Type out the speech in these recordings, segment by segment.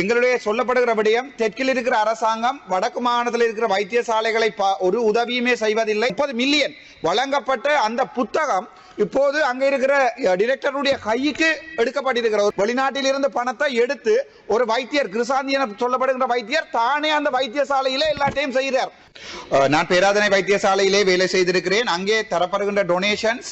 எங்களுடைய சொல்லப்படுகிற விடயம் தெற்கில் இருக்கிற அரசாங்கம் வடக்கு மாகாணத்தில் இருக்கிற வைத்தியசாலைகளை ஒரு உதவியுமே செய்வதில்லை. முப்பது மில்லியன் வழங்கப்பட்ட அந்த புத்தகம் இப்போது அங்க இருக்கிற டிரெக்டருடைய கைக்கு எடுக்கப்பட்டிருக்கிற ஒரு வெளிநாட்டில் இருந்து பணத்தை எடுத்து ஒரு வைத்தியர் கிருசாந்தி என சொல்லப்படுகிற வைத்தியர் தானே அந்த வைத்தியசாலையில எல்லாத்தையும் செய்கிறார். நான் பேராதனை வைத்தியசாலையிலே வேலை செய்திருக்கிறேன். அங்கே தரப்படுகின்ற டொனேஷன்ஸ்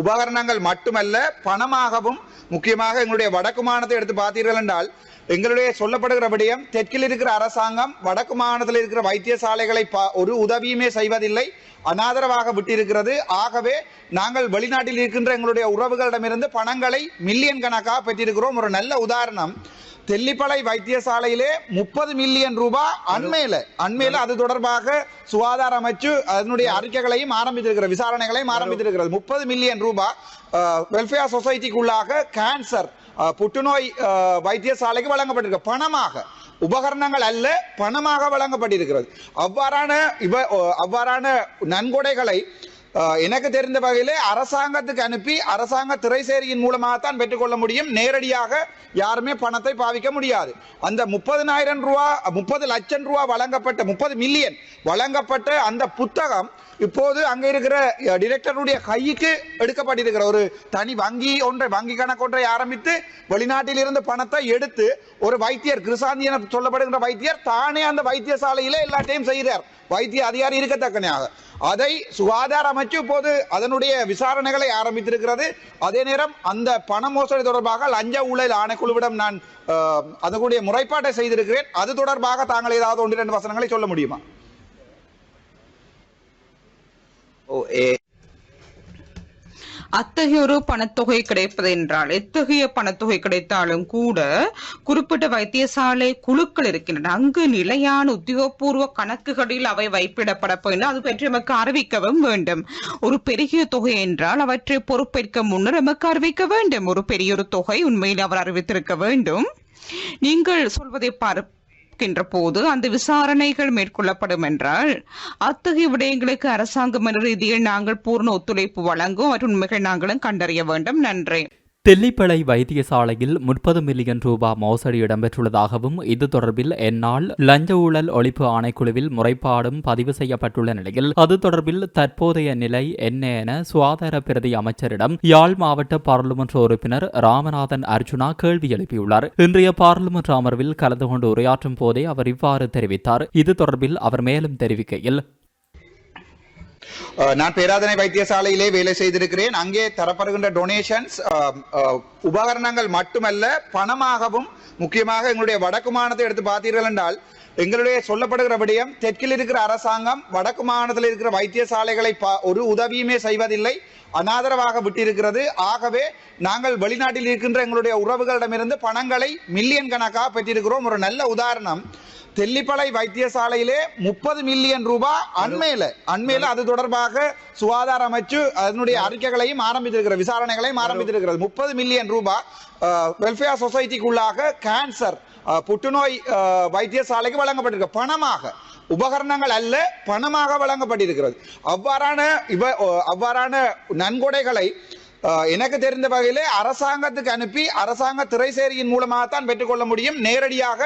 உபகரணங்கள் மட்டுமல்ல பணமாகவும் முக்கியமாக எங்களுடைய வடக்கு மாநிலத்தை எடுத்து பார்த்தீர்கள் என்றால் எங்களுடைய சொல்லப்படுகிற விடயம் தெற்கில் இருக்கிற அரசாங்கம் வடக்கு மாநிலத்தில் இருக்கிற வைத்தியசாலைகளை ஒரு உதவியுமே செய்வதில்லை அனாதரவாக விட்டிருக்கிறது. ஆகவே நாங்கள் வெளிநாட்டில் இருக்கின்ற எங்களுடைய உறவுகளிடமிருந்து பணங்களை மில்லியன் கணக்காக பெற்றிருக்கிறோம். ஒரு நல்ல உதாரணம் தெல்லிப்பளை வைத்தியசாலையிலே முப்பது மில்லியன் ரூபாய் அண்மையில அண்மையில அது தொடர்பாக சுகாதார அமைச்சு அதனுடைய அறிக்கைகளையும் ஆரம்பித்திருக்கிறது விசாரணைகளையும் ஆரம்பித்திருக்கிறது. முப்பது மில்லியன் ரூபாய் வெல்ஃபேர் சொசைட்டிக்குள்ளாக கேன்சர் புற்றுநோய் வைத்தியசாலைக்கு வழங்கப்பட்டிருக்க. பணமாக. உபகரணங்கள் அல்ல பணமாக வழங்கப்பட்டிருக்கிறது. அவ்வாறான இவ அவ்வாறான நன்கொடைகளை எனக்கு தெரிந்த வகையில் அரசாங்கத்துக்கு அனுப்பி அரசாங்க திரைசேரியின் மூலமாகத்தான் பெற்றுக்கொள்ள முடியும். நேரடியாக யாருமே பணத்தை பாவிக்க முடியாது. அந்த முப்பதினாயிரம் ரூபா முப்பது லட்சம் ரூபா வழங்கப்பட்ட முப்பது மில்லியன் வழங்கப்பட்ட அந்த புத்தகம் இப்போது அங்கே இருக்கிற டிரெக்டருடைய கைக்கு எடுக்கப்பட்டிருக்கிற ஒரு தனி வங்கி ஒன்றை வங்கி கணக்கு ஒன்றை ஆரம்பித்து வெளிநாட்டில் இருந்து பணத்தை எடுத்து ஒரு வைத்தியர் கிருசாந்தி என சொல்லப்படுகின்ற வைத்தியர் தானே அந்த வைத்தியசாலையிலே எல்லாத்தையும் செய்கிறார். வைத்திய அதிகாரி இருக்கத்தக்கனையாக அதை சுகாதார அமைச்சு இப்போது அதனுடைய விசாரணைகளை ஆரம்பித்திருக்கிறது. அதே நேரம் அந்த பண மோசடி தொடர்பாக லஞ்ச ஊழல் ஆணைக்குழுவிடம் நான் அதனுடைய முறைப்பாட்டை செய்திருக்கிறேன். அது தொடர்பாக தாங்கள் ஏதாவது ஒன்று இரண்டு வசனங்களை சொல்ல முடியுமா? ஓ ஏ அத்தகைய ஒரு பணத்தொகை கிடைப்பது என்றால் எத்தகைய பணத்தொகை கிடைத்தாலும் கூட குறிப்பிட்ட வைத்தியசாலை குழுக்கள் இருக்கின்றன. அங்கு நிலையான உத்தியோகபூர்வ கணக்குகளில் அவை வைப்பிடப்பட வேண்டும் அது பற்றி நமக்கு அறிவிக்கவும் வேண்டும். ஒரு பெரிய தொகை என்றால் அவற்றை பொறுப்பேற்க முன்னர் நமக்கு அறிவிக்க வேண்டும். ஒரு பெரிய ஒரு தொகை உண்மையில் அவர் அறிவித்திருக்க வேண்டும். நீங்கள் சொல்வதை கேட்கின்ற போது அந்த விசாரணைகள் மேற்கொள்ளப்படும் என்றால் அத்தகைய விடயங்களுக்கு அரசாங்கம் ரீதியில் நாங்கள் பூர்ண ஒத்துழைப்பு வழங்கும் மற்றும் உண்மைகள் நாங்களும் கண்டறிய வேண்டும். நன்றி. தில்லிப்பளை வைத்தியசாலையில் முப்பது மில்லியன் ரூபாய் மோசடி இடம்பெற்றுள்ளதாகவும் இது தொடர்பில் என்னால் லஞ்ச ஊழல் ஒழிப்பு ஆணைக்குழுவில் முறைப்பாடும் பதிவு செய்யப்பட்டுள்ள நிலையில் அது தொடர்பில் தற்போதைய நிலை என்ன என சுகாதார பிரதி அமைச்சரிடம் யாழ் மாவட்ட பாராளுமன்ற உறுப்பினர் ராமநாதன் அர்ஜுனா கேள்வி எழுப்பியுள்ளார். இன்றைய பாராளுமன்ற அமர்வில் கலந்து கொண்டு உரையாற்றும் போதே அவர் இவ்வாறு தெரிவித்தார். இது தொடர்பில் அவர் மேலும் தெரிவிக்கையில் நான் பேராதனை வைத்தியசாலையிலே வேலை செய்திருக்கிறேன். அங்கே தரப்படுகின்ற டொனேஷன்ஸ் உபகரணங்கள் மட்டுமல்ல பணமாகவும் முக்கியமாக எங்களுடைய வடக்கு மாநிலத்தை எடுத்து பார்த்தீர்கள் என்றால் எங்களுடைய சொல்லப்படுகிற விடயம் தெற்கில் இருக்கிற அரசாங்கம் வடக்கு மாநிலத்தில் இருக்கிற வைத்தியசாலைகளை ஒரு உதவியுமே செய்வதில்லை அனாதரவாக விட்டிருக்கிறது. ஆகவே நாங்கள் வெளிநாட்டில் இருக்கின்ற எங்களுடைய உறவுகளிடமிருந்து பணங்களை மில்லியன் கணக்காக பெற்றிருக்கிறோம். ஒரு நல்ல உதாரணம் தெல்லிப்பளை வைத்தியசாலையிலே முப்பது மில்லியன் ரூபாய் அண்மையில அண்மையில அது தொடர்பாக சுகாதார அமைச்சு அதனுடைய அறிக்கைகளையும் ஆரம்பித்திருக்கிறது விசாரணைகளையும் ஆரம்பித்திருக்கிறது. முப்பது மில்லியன் ரூபாய் வெல்ஃபேர் சொசைட்டிக்குள்ளாக கேன்சர் புற்றுநோய் வைத்தியசாலைக்கு வழங்கப்பட்டிருக்கு. பணமாக. உபகரணங்கள் அல்ல பணமாக வழங்கப்பட்டிருக்கிறது. அவ்வாறான இவ அவ்வாறான நன்கொடைகளை எனக்கு தெரிந்த வகையில் அரசாங்கத்துக்கு அனுப்பி அரசாங்க திரைசேரியின் மூலமாகத்தான் பெற்றுக்கொள்ள முடியும். நேரடியாக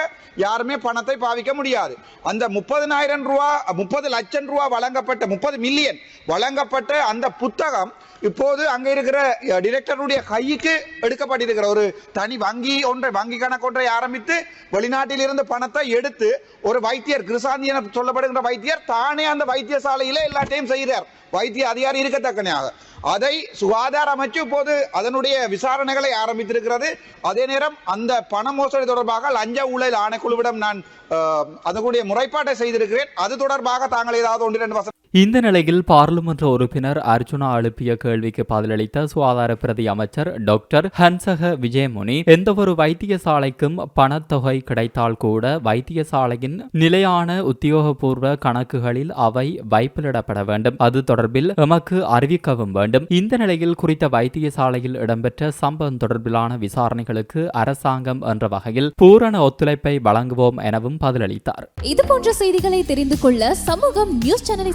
யாருமே பணத்தை பாவிக்க முடியாது. அந்த முப்பதினாயிரம் ரூபா முப்பது லட்சம் ரூபா வழங்கப்பட்ட முப்பது மில்லியன் வழங்கப்பட்ட அந்த புத்தகம் இப்போது அங்கே இருக்கிற டிரெக்டருடைய கைக்கு எடுக்கப்பட்டிருக்கிற ஒரு தனி வங்கி ஒன்றை வங்கி கணக்கு ஒன்றை ஆரம்பித்து வெளிநாட்டில் இருந்து பணத்தை எடுத்து ஒரு வைத்தியர் கிருசாந்தி என சொல்லப்படுகிற வைத்தியர் தானே அந்த வைத்தியசாலையிலே எல்லாத்தையும் செய்கிறார். வைத்திய அதிகாரி இருக்கத்தக்கனையாக அதை சுகாதார அமைச்சு இப்போது அதனுடைய விசாரணைகளை ஆரம்பித்திருக்கிறது. அதே நேரம் அந்த பண மோசடி தொடர்பாக லஞ்ச ஊழல் ஆணைக்குழுவிடம் நான் அஹ், அதனுடைய முறைப்பாட்டை செய்திருக்கிறேன். அது தொடர்பாக தாங்கள் ஏதாவது ஒன்று ரெண்டு வசனம் இந்த நிலையில் பாராளுமன்ற உறுப்பினர் அர்ஜுனா எழுப்பிய கேள்விக்கு பதிலளித்த சுகாதார பிரதி அமைச்சர் டாக்டர் ஹன்சக விஜயமுனி எந்தவொரு வைத்தியசாலைக்கும் பணத்தொகை கிடைத்தால் கூட வைத்தியசாலையின் நிலையான உத்தியோகபூர்வ கணக்குகளில் அவை வைப்பிலிடப்பட வேண்டும். அது தொடர்பில் எமக்கு அறிவிக்கவும் வேண்டும். இந்த நிலையில் குறித்த வைத்தியசாலையில் இடம்பெற்ற சம்பவம் தொடர்பிலான விசாரணைகளுக்கு அரசாங்கம் என்ற வகையில் பூரண ஒத்துழைப்பை வழங்குவோம் எனவும் பதிலளித்தார். இது போன்ற செய்திகளை தெரிந்து கொள்ள சமூகம் நியூஸ் சேனலை